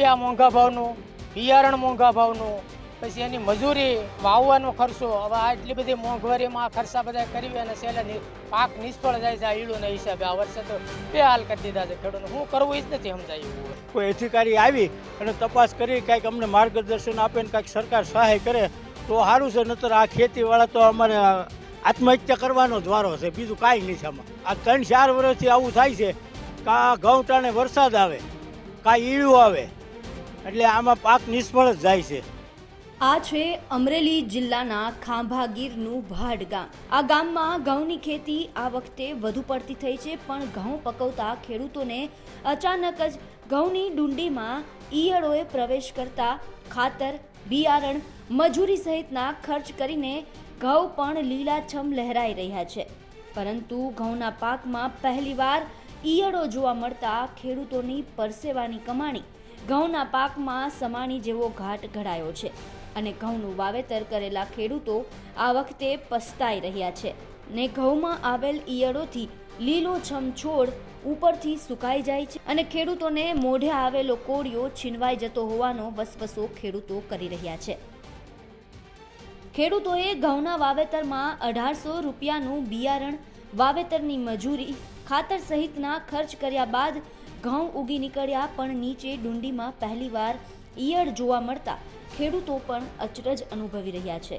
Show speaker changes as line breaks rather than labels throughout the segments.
રૂપિયા મોંઘા ભાવનું, બિયારણ મોંઘા ભાવનું, પછી એની મજૂરી, વાવવાનો ખર્ચો, હવે આટલી બધી મોંઘવારીમાં આ ખર્ચા બધા કરી અને છેલ્લે પાક નિષ્ફળ જાય છે આ ઈડુના હિસાબે. આ વર્ષે તો બે હાલ કરી દીધા છે ખેડૂતો શું કરવું એ જ નથી સમજાયું.
કોઈ અધિકારી આવી અને તપાસ કરી, કાંઈક અમને માર્ગદર્શન આપે ને કાંઈક સરકાર સહાય કરે, તો સારું છે, નતર આ ખેતીવાળા તો અમારે આત્મહત્યા કરવાનો જ વારો છે, બીજું કાંઈ નહીં છે આમાં. આ ત્રણ ચાર વર્ષથી આવું થાય છે કાં ઘઉં વરસાદ આવે કાં ઈળું આવે એટલે આમાં પાક નિષ્ફળ જ જાય છે.
આ છે અમરેલી જિલ્લાના ખાંભા ગીરનું ભાડ ગામ. આ ગામમાં ઘઉંની ખેતી આ વખતે વધુ પડતી થઈ છે, પણ ઘઉં પકવતા ખેડૂતોને અચાનક જ ઘઉંની ડુંડીમાં ઈયળોએ પ્રવેશ કરતા ખાતર, બિયારણ, મજૂરી સહિતના ખર્ચ કરીને ઘઉં પણ લીલાછમ લહેરાઈ રહ્યા છે. પરંતુ ઘઉંના પાકમાં પહેલીવાર ઈયળો જોવા મળતા ખેડૂતોની પરસેવાની કમાણી ઘઉંના પાકમાં સમાણી જેવો ઘાટ ઘડાયો છે અને ઘઉંનું વાવેતર કરેલા ખેડૂતો આ વખતે પસ્તાઈ રહ્યા છે ને ઘઉંમાં આવેલ ઈયળોથી લીલોછમ છોડ ઉપરથી સુકાઈ જાય છે અને ખેડૂતોને મોઢે આવેલો કોળિયો છીનવાઈ જતો હોવાનો વસવસો ખેડૂતો કરી રહ્યા છે. ખેડૂતોએ ઘઉંના વાવેતરમાં અઢારસો રૂપિયાનું બિયારણ વાવેતરની મજૂરી ખાતર સહિતના ખર્ચ કર્યા બાદ ઘઉં ઉગી નીકળ્યા, પણ નીચે ડુંડીમાં પહેલીવાર ઈયળ જોવા મળતા ખેડૂતો પણ અચરજ અનુભવી રહ્યા છે.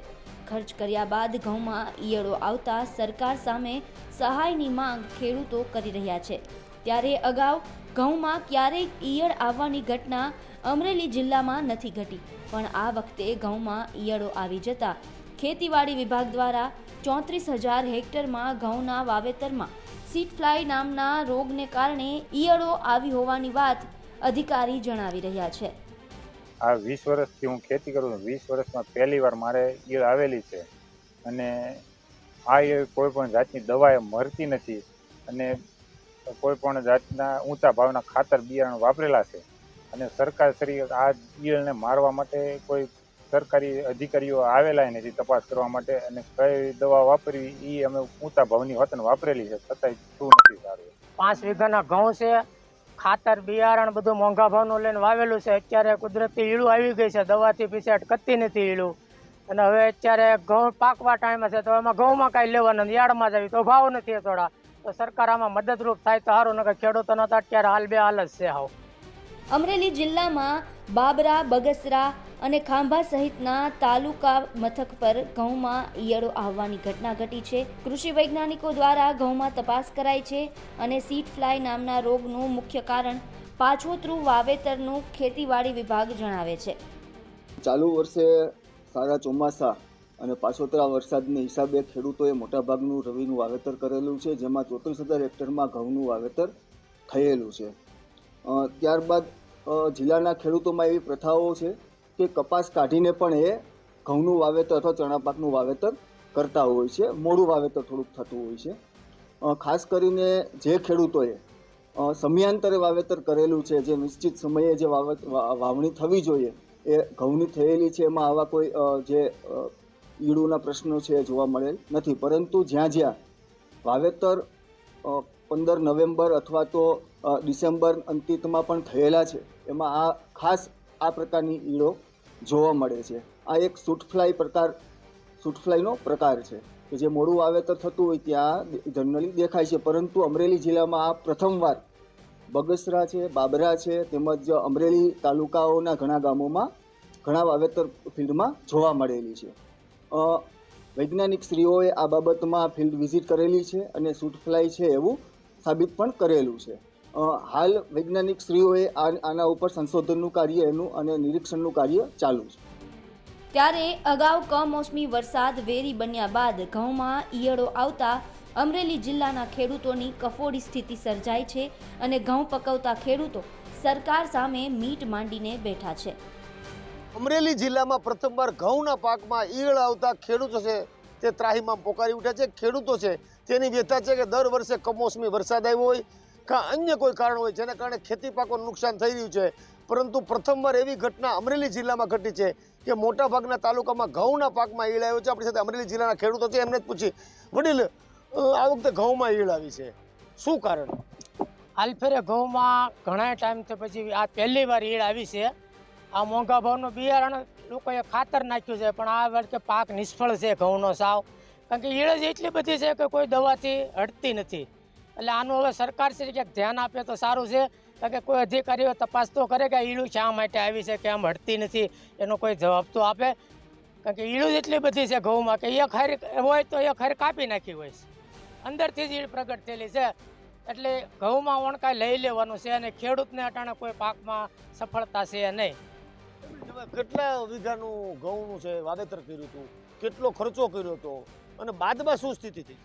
ખર્ચ કર્યા બાદ ઘઉંમાં ઈયળો આવતા સરકાર સામે સહાયની માંગ ખેડૂતો કરી રહ્યા છે. ત્યારે અગાઉ ઘઉંમાં ક્યારેય ઈયળ આવવાની ઘટના અમરેલી જિલ્લામાં નથી ઘટી, પણ આ વખતે ઘઉંમાં ઈયળો આવી જતા ખેતીવાડી વિભાગ દ્વારા ચોત્રીસ હજાર હેક્ટરમાં ઘઉંના વાવેતરમાં સીટ ફ્લાય નામના રોગને કારણે ઈયળો આવી હોવાની વાત અધિકારી જણાવી રહ્યા છે.
આ વીસ વર્ષથી હું ખેતી કરું છું. વીસ વર્ષમાં પહેલી વાર મારે ઈયળ આવેલી છે અને આ ઈયળ કોઈ પણ જાતની દવા મળતી નથી અને કોઈ પણ જાતના ઊંચા ભાવના ખાતર બિયારણ વાપરેલા છે અને સરકાર શ્રી આ ઈયળને મારવા માટે કોઈ સરકારી અધિકારીઓ આવેલા નથી તપાસ કરવા માટે અને કઈ દવા વાપરવી એ અમે ઊંચા ભાવની વતન વાપરેલી છે, છતાંય શું નથી સારું.
પાંચ વીઘાના ઘઉં છે, ખાતર, બિયારણ બધું મોંઘા ભાવનું લઈને વાવેલું છે. અત્યારે કુદરતી ઈળું આવી ગઈ છે, દવાથી પીછે કરતી નથી ઈળું. અને હવે અત્યારે ઘઉં પાકવા ટાઈમે છે, તો એમાં ઘઉંમાં કાંઈ લેવાનું યાર્ડમાં જ આવી. તો ભાવ નથી થોડા તો સરકાર આમાં મદદરૂપ થાય તો સારું, નકર ખેડૂતોનો તો અત્યારે હાલ બે હાલ જ છે હાવ.
અમરેલી જિલ્લામાં બાબરા, બગસરા અને ખાંભા સહિતના તાલુકા મથક પર ઘઉંમાં ઈયળો આવવાની ઘટના ઘટી છે. કૃષિ વૈજ્ઞાનિકો દ્વારા ઘઉંમાં તપાસ કરાઈ છે અને સીટ ફ્લાય નામના રોગનું મુખ્ય કારણ પાછોતરું વાવેતરનું ખેતીવાડી વિભાગ જણાવે છે.
ચાલુ વર્ષે સારા ચોમાસા અને પાછોતરા વરસાદને હિસાબે ખેડૂતોએ મોટાભાગનું રવિનું વાવેતર કરેલું છે, જેમાં ચોત્રીસ હજાર હેક્ટરમાં ઘઉંનું વાવેતર થયેલું છે. ત્યારબાદ જિલ્લાના ખેડૂતોમાં એવી પ્રથાઓ છે કે કપાસ કાઢીને પણ એ ઘઉંનું વાવેતર અથવા ચણા પાકનું વાવેતર કરતા હોય છે. મોડું વાવેતર થોડુંક થતું હોય છે. ખાસ કરીને જે ખેડૂતોએ સમયાંતરે વાવેતર કરેલું છે, જે નિશ્ચિત સમયે જે વાવણી થવી જોઈએ, એ ઘઉંની થયેલી છે, એમાં આવા કોઈ જે ઈડુના પ્રશ્નો છે જોવા મળેલ નથી. પરંતુ જ્યાં જ્યાં વાવેતર પંદર નવેમ્બર અથવા તો ડિસેમ્બર અંતિતમાં પણ થયેલા છે. એમાં આ ખાસ આ પ્રકારની ઈળો જોવા મળે છે. આ એક સૂટફ્લાય પ્રકાર, સૂટફ્લાયનો પ્રકાર છે કે જે મોડું વાવેતર થતું હોય ત્યાં જનરલી દેખાય છે. પરંતુ અમરેલી જિલ્લામાં આ પ્રથમવાર બગસરા છે, બાબરા છે, તેમજ અમરેલી તાલુકાઓના ઘણા ગામોમાં ઘણા વાવેતર ફિલ્ડમાં જોવા મળેલી છે. વૈજ્ઞાનિક શ્રીઓએ આ બાબતમાં ફિલ્ડ વિઝિટ કરેલી છે અને સૂટફ્લાય છે એવું સાબિત પણ કરેલું છે. હાલ વૈજ્ઞાનિક શ્રીઓએ આના ઉપર સંશોધનનું કાર્ય એનું અને નિરીક્ષણનું કાર્ય ચાલુ છે.
ત્યારે અગાઉ કમોસમી વરસાદ વેરી બન્યા બાદ ઘઉંમાં ઈયળો આવતા અમરેલી જિલ્લાના ખેડૂતોની કફોડી સ્થિતિ સર્જાઈ છે અને ઘઉં પકવતા ખેડૂતો સરકાર સામે મીટ માંડીને બેઠા છે.
અમરેલી જિલ્લામાં પ્રથમવાર ઘઉંના પાકમાં ઈયળ આવતા ખેડૂતો છે તે ત્રાહીમાં પોકારી ઉઠ્યા છે. ખેડૂતો છે તેની વ્યથા છે કે દર વર્ષે કમોસમી વરસાદ આવ્યો હોય કાં અન્ય કોઈ કારણ હોય જેના કારણે ખેતી પાકોનું નુકસાન થઈ રહ્યું છે? પરંતુ પ્રથમવાર એવી ઘટના અમરેલી જિલ્લામાં ઘટી છે કે મોટાભાગના તાલુકામાં ઘઉંના પાકમાં ઈળ આવ્યો છે. આપણી સાથે અમરેલી જિલ્લાના ખેડૂતો છે. એમને જ પૂછી વડીલ આ વખતે ઘઉંમાં ઈળ આવી છે. શું કારણ?
હાલ ફેરે ઘઉંમાં ઘણા ટાઈમથી પછી આ પહેલી વાર ઈળ આવી છે. આ મોંઘા ભાવનું બિયારણ લોકોએ ખાતર નાખ્યું છે, પણ આ વખતે પાક નિષ્ફળ છે ઘઉંનો સાવ. કારણ કે ઈળ જ એટલી બધી છે કે કોઈ દવાથી હટતી નથી. એટલે આનું હવે સરકાર શ્રી ક્યાંક ધ્યાન આપે તો સારું છે. કારણ કે કોઈ અધિકારીઓ તપાસ તો કરે કે ઈડું ઈળું શા માટે આવી છે કેમ હટતી નથી એનો કોઈ જવાબ તો આપે. કારણ કે ઈળું જ એટલી બધી છે ઘઉંમાં કે એક હારી હોય તો એક હારી કાપી નાખી હોય છે. અંદરથી જ ઈડ પ્રગટ થયેલી છે. એટલે ઘઉંમાં ઓણકાય લઈ લેવાનું છે અને ખેડૂતને અટાણે કોઈ પાકમાં સફળતા છે નહીં.
તમે કેટલા વીઘાનું ઘઉંનું છે વાવેતર કર્યું હતું? કેટલો ખર્ચો કર્યો હતો? અને બાદમાં શું સ્થિતિ થઈ?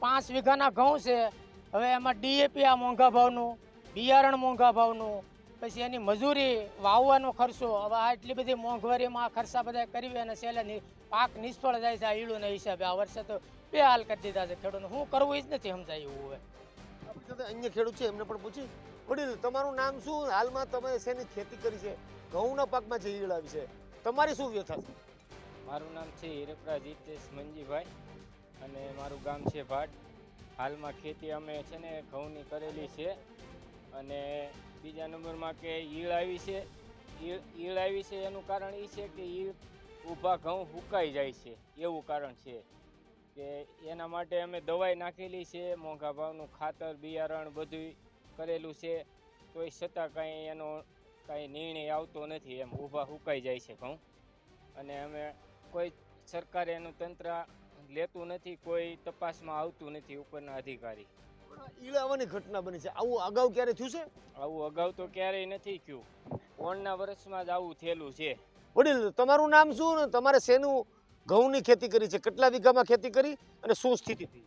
પાંચ વીઘાના ઘઉં છે. હવે એમાં ડીએપી આ મોંઘા ભાવનું બિયારણ મોંઘા ભાવનું પછી એની મજૂરી વાવવાનો ખર્ચો હવે આ એટલી બધી મોંઘવારીમાં આ ખર્ચા બધા કરવી અને છેલ્લે પાક નિષ્ફળ જાય છે આ ઈડુના હિસાબે. આ વર્ષે તો બે હાલ કરી દીધા છે ખેડૂતને. શું કરવું એ જ નથી સમજાય એવું હવે.
અન્ય ખેડૂત છે એમને પણ પૂછી વડીલ તમારું નામ શું? હાલમાં તમે શેની ખેતી કરી છે? ઘઉંના પાકમાં જે ઈડ આવી છે તમારી શું વ્યથા છે?
મારું નામ છે હિરપરા જીતેશ મંજીભાઈ અને મારું ગામ છે ભાટ. હાલમાં ખેતી અમે છે ને ઘઉંની કરેલી છે અને બીજા નંબરમાં કે ઈળ આવી છે. ઈળ ઈળ આવી છે એનું કારણ એ છે કે ઈળ ઊભા ઘઉં સુકાઈ જાય છે. એવું કારણ છે કે એના માટે અમે દવાઈ નાખેલી છે, મોંઘા ભાવનું ખાતર, બિયારણ બધું કરેલું છે. તોય છતાં કાંઈ એનો કાંઈ નિર્ણય આવતો નથી એમ. ઊભા સુકાઈ જાય છે ઘઉં. અને અમે કોઈ સરકારે એનું તંત્ર લેતું નથી કોઈ તપાસમાં આવતું નથી ઉપરના અધિકારી.
આવવાની ઘટના બની છે. આવું અગાઉ ક્યારે થયું છે?
આવું અગાઉ તો ક્યારેય નથી થયું. ઓણના વર્ષમાં જ આવું થયેલું છે.
વડીલ તમારું નામ શું? ને તમારે શેનું ઘઉંની ખેતી કરી છે? કેટલા વીઘામાં ખેતી કરી? અને શું સ્થિતિ થઈ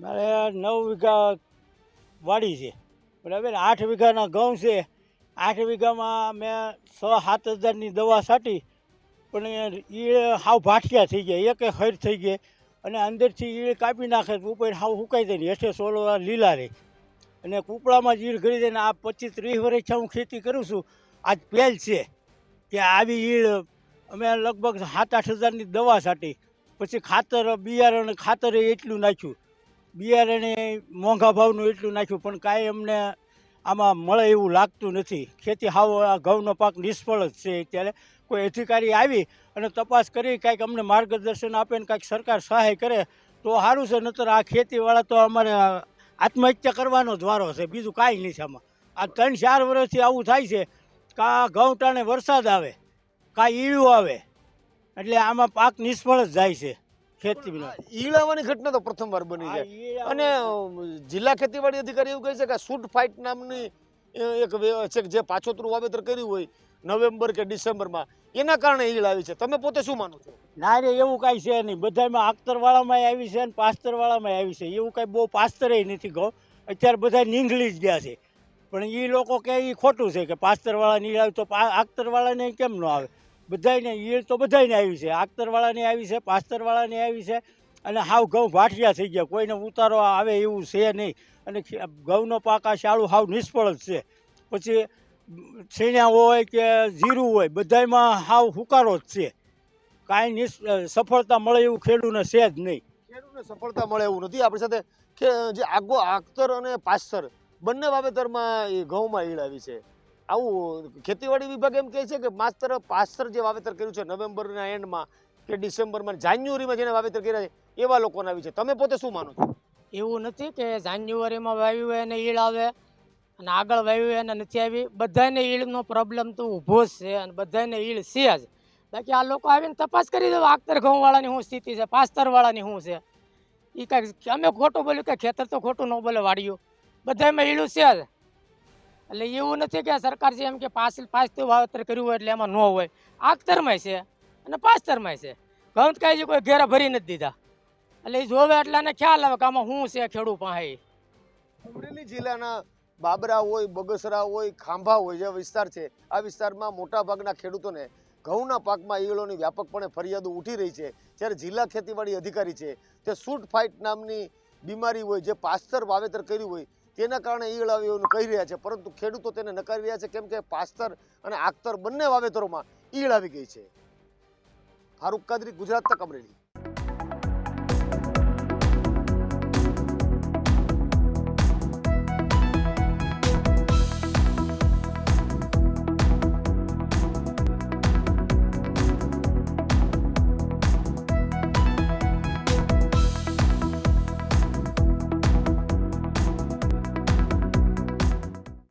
મારે નવ વીઘા વાડી છે. બરાબર આઠ વીઘાના ઘઉં છે. આઠ વીઘામાં મેં છ સાત હજારની દવા છાંટી. પણ એ હાવ ભાટિયા થઈ ગયા. એક હર થઈ ગઈ અને અંદરથી ઈળ કાપી નાખે, ઉપર હાવ સુકાઈ જાય ને, હેઠે સોલો લીલા રહે અને કૂપડામાં જ ઈળ ગળી જાય ને, આ પચીસ ત્રીસ વર્ષથી હું ખેતી કરું છું. આજ પહેલ છે કે આવી ઈળ અમે લગભગ સાત આઠ હજારની દવા છાંટી. પછી ખાતર, બિયારણ ખાતરે એટલું નાખ્યું. બિયારણે મોંઘા ભાવનું એટલું નાખ્યું, પણ કાંઈ અમને આમાં મળે એવું લાગતું નથી. ખેતી હાવ આ ઘઉંનો પાક નિષ્ફળ જ છે અત્યારે. કોઈ અધિકારી આવી અને તપાસ કરી કાંઈક અમને માર્ગદર્શન આપે ને કાંઈક સરકાર સહાય કરે તો સારું છે નહીતર આ ખેતીવાળા તો અમારે આત્મહત્યા કરવાનો જ વારો છે બીજું કાંઈ નહીં છે આમાં. આ ત્રણ ચાર વર્ષથી આવું થાય છે કાં ઘઉંટાણે વરસાદ આવે કાં ઈળું આવે એટલે આમાં પાક નિષ્ફળ જ જાય છે ખેતી
આ ઘટના તો પ્રથમવાર બની
જાય.
છે અને જિલ્લા ખેતીવાડી અધિકારી એવું કહે છે કે શૂટ ફાઇટ નામની એક છે જે પાછોતરું વાવેતર કર્યું હોય, નવેમ્બર કે ડિસેમ્બરમાં, એના કારણે ઈલ આવી છે. તમે પોતે શું માનો છો?
ના રે, એવું કાંઈ છે નહીં. બધામાં આખતરવાળામાં આવી છે અને પાસ્તરવાળામાં આવી છે. એવું કાંઈ બહુ પાસ્તરે નથી કહો. અત્યારે બધા નીંગળી જ ગયા છે. પણ એ લોકો કે એ ખોટું છે કે પાસ્તરવાળા નીળ આવે તો આખતરવાળાને કેમ ન આવે? બધાયને ઈળ તો બધાયને આવી છે. આખતરવાળાને આવી છે પાસ્તરવાળાને આવી છે અને હાવ ઘઉં ભાટિયા થઈ ગયા. કોઈને ઉતારો આવે એવું છે નહીં. અને ઘઉંનો પાક આ શાળું હાવ નિષ્ફળ જ છે. પછી છીણ્યા હોય કે જીરું હોય બધામાં હાવ હુકારો જ છે. કાંઈ સફળતા મળે એવું ખેડૂને છે જ નહીં.
ખેડૂતને સફળતા મળે એવું નથી. આપણી સાથે કે જે આગો આખતર અને પાસ્તર બંને વાવેતરમાં એ ઘઉંમાં ઈળ આવી છે. આવું ખેતીવાડી વિભાગ એમ કહે છે કે માત્ર પાસ્તર જે વાવેતર કર્યું છે નવેમ્બરના એન્ડમાં કે ડિસેમ્બરમાં જાન્યુઆરીમાં જેને વાવેતર કર્યા છે એવા લોકોને આવી છે. તમે પોતે શું માનો છો?
એવું નથી કે જાન્યુઆરીમાં વાવ્યું હોય અને ઈળ આવે. અને આગળ વાવ્યું અને નથી આવી. બધાને ઈળનો પ્રોબ્લેમ તો ઊભો જ છે અને બધાને ઈળ છે જ. બાકી આ લોકો આવીને તપાસ કરી દો આખતર ઘઉંવાળાની શું સ્થિતિ છે, પાસ્તરવાળાની શું છે? એ કાંઈક અમે ખોટું બોલ્યું કે ખેતર તો ખોટું ન બોલે વાળ્યું બધામાં ઈળું છે જ. એટલે એવું નથી કે સરકાર છે એમ કે પાસ, પાસ્તું વાવેતર કર્યું હોય એટલે એમાં ન હોય. આખતરમાંય છે અને પાસ્તરમાંય છે. ઘઉં કાંઈ કાંઈ કોઈ ઘેરા ભરી નથી દીધા. એટલે એ જોવે એટલે એને ખ્યાલ આવે કે આમાં શું છે ખેડૂત પાસે.
અમરેલી જિલ્લાના બાબરા હોય, બગસરા હોય, ખાંભા હોય જે વિસ્તાર છે, આ વિસ્તારમાં મોટાભાગના ખેડૂતોને ઘઉંના પાકમાં ઈયળોની વ્યાપકપણે ફરિયાદો ઉઠી રહી છે. જ્યારે જિલ્લા ખેતીવાડી અધિકારી છે, તે સૂટ ફાઇટ નામની બીમારી હોય, જે પાસ્તર વાવેતર કર્યું હોય, તેના કારણે ઈયળ આવી એવું કહી રહ્યા છે. પરંતુ ખેડૂતો તેને નકારી રહ્યા છે, કેમ કે પાસ્તર અને આખતર બંને વાવેતરોમાં ઈયળ આવી ગઈ છે. ફારૂક કાદરી, ગુજરાત તક અમરેલી.